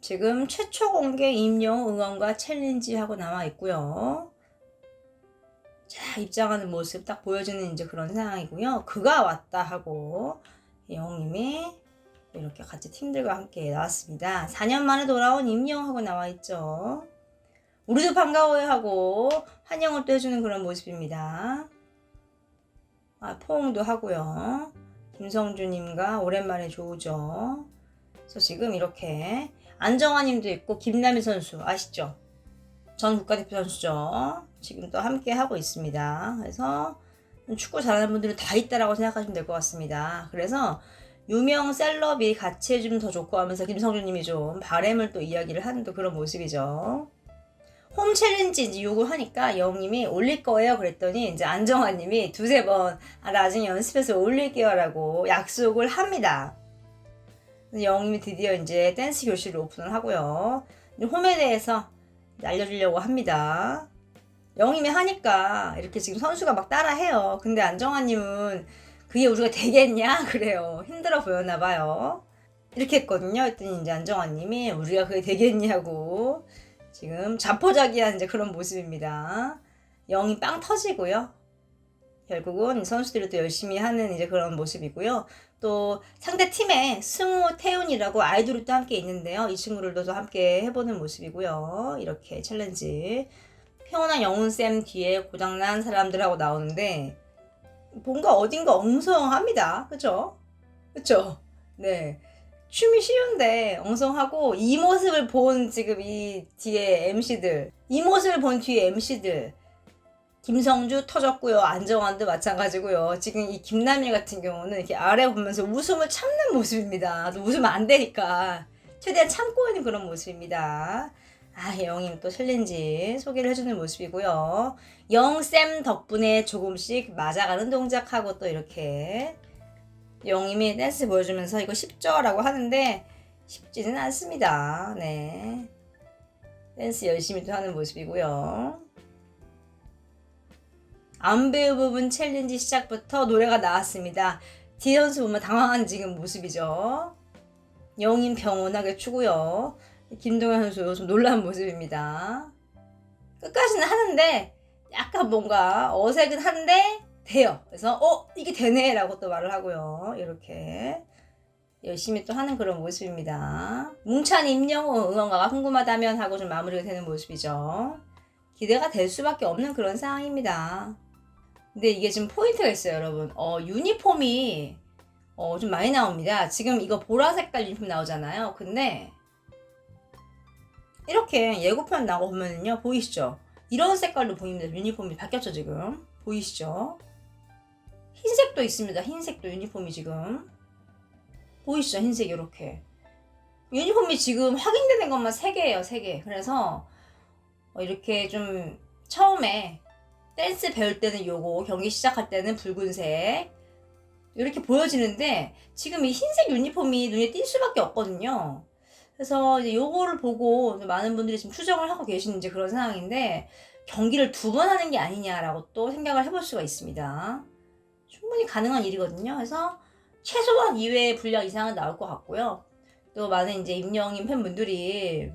지금 최초 공개 임용 응원과 챌린지 하고 나와 있고요. 자, 입장하는 모습 딱 보여주는 이제 그런 상황이고요. 그가 왔다 하고 영웅님이 이렇게 같이 팀들과 함께 나왔습니다. 4년 만에 돌아온 임영하고 나와 있죠. 우리도 반가워요 하고 환영을 또 해주는 그런 모습입니다. 아, 포옹도 하고요. 김성주님과 오랜만에 좋으죠. 그래서 지금 이렇게 안정환님도 있고 김남희 선수 아시죠? 전 국가대표 선수죠. 지금 또 함께 하고 있습니다. 그래서 축구 잘하는 분들은 다 있다라고 생각하시면 될 것 같습니다. 그래서 유명 셀럽이 같이 해주면 더 좋고 하면서 김성주님이 좀 바램을 또 이야기를 하는 또 그런 모습이죠. 홈 챌린지 이제 요구하니까 영님이 올릴 거예요 그랬더니 이제 안정환님이 두세 번 아, 나중에 연습해서 올릴게요라고 약속을 합니다. 영님이 드디어 이제 댄스 교실을 오픈을 하고요. 홈에 대해서 알려주려고 합니다. 영임이 하니까 이렇게 지금 선수가 막 따라해요. 근데 안정환님은 그게 우리가 되겠냐? 그래요. 힘들어 보였나 봐요. 이렇게 했거든요. 했더니 이제 안정환님이 우리가 그게 되겠냐고 지금 자포자기한 이제 그런 모습입니다. 영이 빵 터지고요. 결국은 선수들이 또 열심히 하는 이제 그런 모습이고요. 또 상대 팀에 승우 태훈이라고 아이돌이 또 함께 있는데요. 이 친구들도 또 함께 해보는 모습이고요. 이렇게 챌린지. 태훈아 영훈쌤 뒤에 고장난 사람들하고 나오는데 뭔가 어딘가 엉성합니다. 그죠? 그죠? 네. 춤이 쉬운데 엉성하고 이 모습을 본 지금 이 뒤에 MC들 이 모습을 본 뒤에 MC들 김성주 터졌고요. 안정환도 마찬가지고요. 지금 이 김남일 같은 경우는 이렇게 아래 보면서 웃음을 참는 모습입니다. 또 웃으면 안 되니까 최대한 참고 있는 그런 모습입니다. 아, 영임 또 챌린지 소개를 해주는 모습이고요. 영쌤 덕분에 조금씩 맞아가는 동작하고 또 이렇게 영임이 댄스 보여주면서 이거 쉽죠라고 하는데 쉽지는 않습니다. 네. 댄스 열심히 또 하는 모습이고요. 안 배우 부분 챌린지 시작부터 노래가 나왔습니다. 뒤 선수 보면 당황한 지금 모습이죠. 영인 병원하게 추고요. 김동현 선수 좀 놀란 모습입니다. 끝까지는 하는데 약간 뭔가 어색은 한데 돼요. 그래서 어 이게 되네라고 또 말을 하고요. 이렇게 열심히 또 하는 그런 모습입니다. 뭉찬 임영호 응원가가 궁금하다면 하고 좀 마무리가 되는 모습이죠. 기대가 될 수밖에 없는 그런 상황입니다. 근데 이게 지금 포인트가 있어요, 여러분. 어, 유니폼이 어, 좀 많이 나옵니다. 지금 이거 보라 색깔 유니폼 나오잖아요. 근데 이렇게 예고편 나고 보면요. 보이시죠? 이런 색깔로 보입니다. 유니폼이 바뀌었죠, 지금. 보이시죠? 흰색도 있습니다. 흰색도 유니폼이 지금. 보이시죠? 흰색 이렇게. 유니폼이 지금 확인되는 것만 3개예요, 3개. 그래서 어, 이렇게 좀 처음에 댄스 배울 때는 요거, 경기 시작할 때는 붉은색. 이렇게 보여지는데 지금 이 흰색 유니폼이 눈에 띌 수밖에 없거든요. 그래서 이제 요거를 보고 많은 분들이 지금 추정을 하고 계시는 이제 그런 상황인데 경기를 두 번 하는 게 아니냐라고 또 생각을 해볼 수가 있습니다. 충분히 가능한 일이거든요. 그래서 최소한 2회 분량 이상은 나올 것 같고요. 또 많은 이제 임영임 팬분들이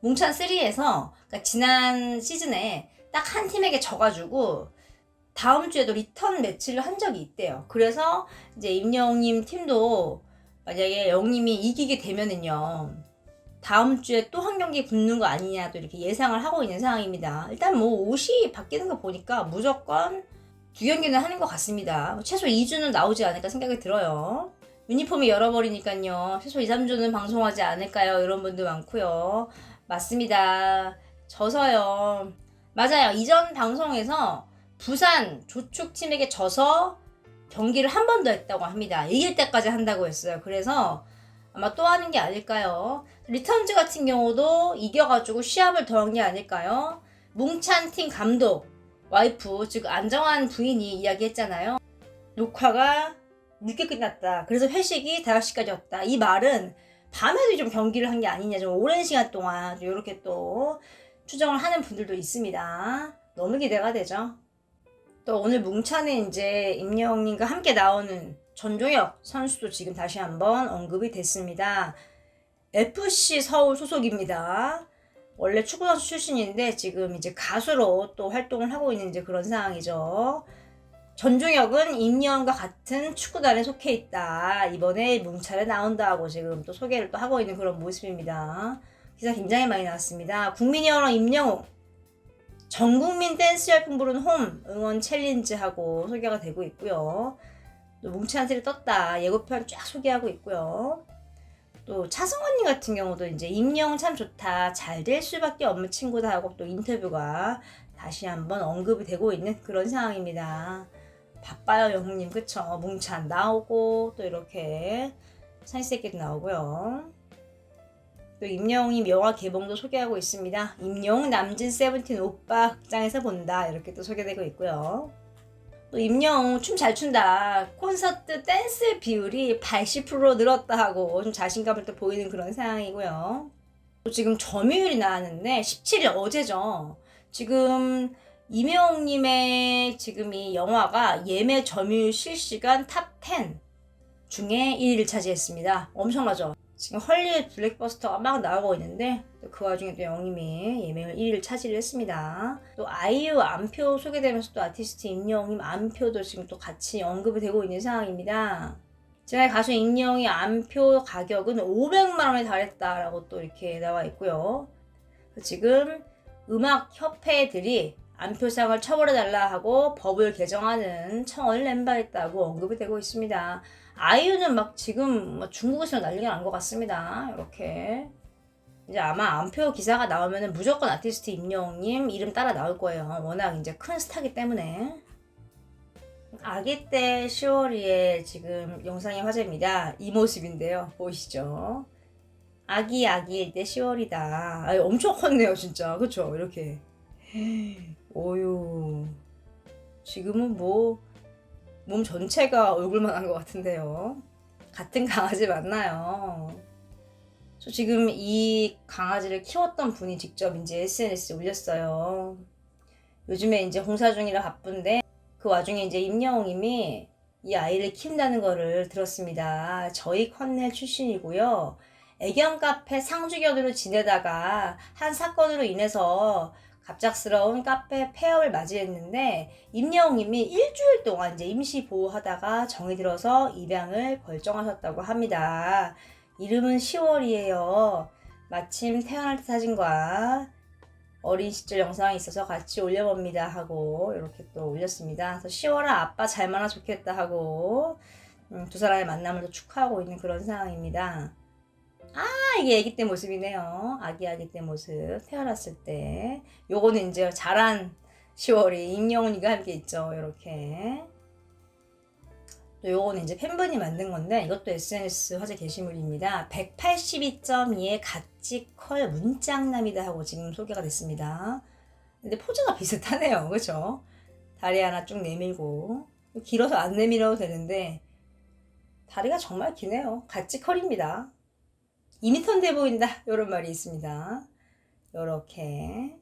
뭉찬 3에서 그러니까 지난 시즌에 딱 한 팀에게 져가지고 다음 주에도 리턴 매치를 한 적이 있대요. 그래서 이제 임영님 팀도 만약에 영님이 이기게 되면은요. 다음 주에 또 한 경기 붙는 거 아니냐도 이렇게 예상을 하고 있는 상황입니다. 일단 뭐 옷이 바뀌는 거 보니까 무조건 두 경기는 하는 것 같습니다. 최소 2주는 나오지 않을까 생각이 들어요. 유니폼이 열어버리니까요. 최소 2, 3주는 방송하지 않을까요? 이런 분들 많고요. 맞습니다. 져서요. 맞아요. 이전 방송에서 부산 조축 팀에게 져서 경기를 한 번 더 했다고 합니다. 이길 때까지 한다고 했어요. 그래서 아마 또 하는 게 아닐까요? 리턴즈 같은 경우도 이겨가지고 시합을 더 한 게 아닐까요? 뭉찬 팀 감독, 와이프, 즉 안정환 부인이 이야기했잖아요. 녹화가 늦게 끝났다. 그래서 회식이 5시까지였다. 이 말은 밤에도 좀 경기를 한 게 아니냐. 좀 오랜 시간 동안 이렇게 또 추정을 하는 분들도 있습니다. 너무 기대가 되죠. 또 오늘 뭉찬에 이제 임영님과 함께 나오는 전종혁 선수도 지금 다시 한번 언급이 됐습니다. FC 서울 소속입니다. 원래 축구 선수 출신인데 지금 이제 가수로 또 활동을 하고 있는 이제 그런 상황이죠. 전종혁은 임영과 같은 축구단에 속해 있다. 이번에 문찰에 나온다고 지금 또 소개를 또 하고 있는 그런 모습입니다. 기사 굉장히 많이 나왔습니다. 언어 임영웅 전국민 댄스 열풍 부른 홈 응원 챌린지하고 소개가 되고 있고요. 또 뭉치한테를 떴다 예고편 쫙 소개하고 있고요. 또 차승 언니 같은 경우도 이제 임영 참 좋다 잘 될 수밖에 없는 친구다 하고 또 인터뷰가 다시 한번 언급이 되고 있는 그런 상황입니다. 바빠요 영웅님 그쵸 뭉찬 나오고 또 이렇게 산새끼도 나오고요. 또 임영웅님 영화 개봉도 소개하고 있습니다. 임영웅 남진 세븐틴 오빠 극장에서 본다 이렇게 또 소개되고 있고요. 또 임영웅 춤 잘 춘다. 콘서트 댄스 비율이 80% 늘었다 하고 좀 자신감을 또 보이는 그런 상황이고요. 또 지금 점유율이 나왔는데 17일 어제죠. 지금 임영웅님의 지금 이 영화가 예매 점유율 실시간 탑 10 중에 1위를 차지했습니다. 엄청나죠? 지금 헐리우드 블랙버스터가 막 나오고 있는데 또그 와중에 또 영님이 예매율 1위를 차지를 했습니다. 또 아이유 안표 소개되면서 또 아티스트 임영웅님 안표도 지금 또 같이 언급이 되고 있는 상황입니다. 지난해 가수 임영웅이 안표 가격은 500만 원에 달했다라고 또 이렇게 나와 있고요. 지금 음악 협회들이 안표상을 처벌해달라 하고 법을 개정하는 청원을 낸 바 있다고 언급이 되고 있습니다. 아이유는 막 지금 뭐 중국에서 난리가 난 것 같습니다. 이렇게. 이제 아마 안표 기사가 나오면 무조건 아티스트 임영웅님 이름 따라 나올 거예요. 워낙 이제 큰 스타기 때문에. 아기 때 10월이에 지금 영상이 화제입니다. 이 모습인데요. 보이시죠? 아기 아기일 때 10월이다. 아, 엄청 컸네요, 진짜. 그쵸? 이렇게. 오유. 지금은 뭐, 몸 전체가 얼굴만 한 것 같은데요. 같은 강아지 맞나요? 저 지금 이 강아지를 키웠던 분이 직접 이제 SNS에 올렸어요. 요즘에 이제 공사 중이라 바쁜데 그 와중에 이제 임영웅님이 이 아이를 키운다는 거를 들었습니다. 저희 컨넬 출신이고요. 애견 카페 상주견으로 지내다가 한 사건으로 인해서 갑작스러운 카페 폐업을 맞이했는데 임영웅님이 일주일 동안 이제 임시 보호하다가 정이 들어서 입양을 결정하셨다고 합니다. 이름은 10월이에요. 마침 태어날 때 사진과 어린 시절 영상이 있어서 같이 올려봅니다 하고 이렇게 또 올렸습니다. 그래서 10월아 아빠 잘 만나 좋겠다 하고 음, 두 사람의 만남을 또 축하하고 있는 그런 상황입니다. 아 이게 아기 때 모습이네요. 아기 아기 때 모습 태어났을 때 요거는 이제 자란 10월이 임영훈이가 함께 있죠. 이렇게 또 요거는 이제 팬분이 만든 건데 이것도 SNS 화제 게시물입니다. 182.2의 가치컬 문짱남이다 하고 지금 소개가 됐습니다. 근데 포즈가 비슷하네요. 그죠? 다리 하나 쭉 내밀고 길어서 안 내밀어도 되는데 다리가 정말 기네요. 가치컬입니다. 2미터인데 보인다. 이런 말이 있습니다. 요렇게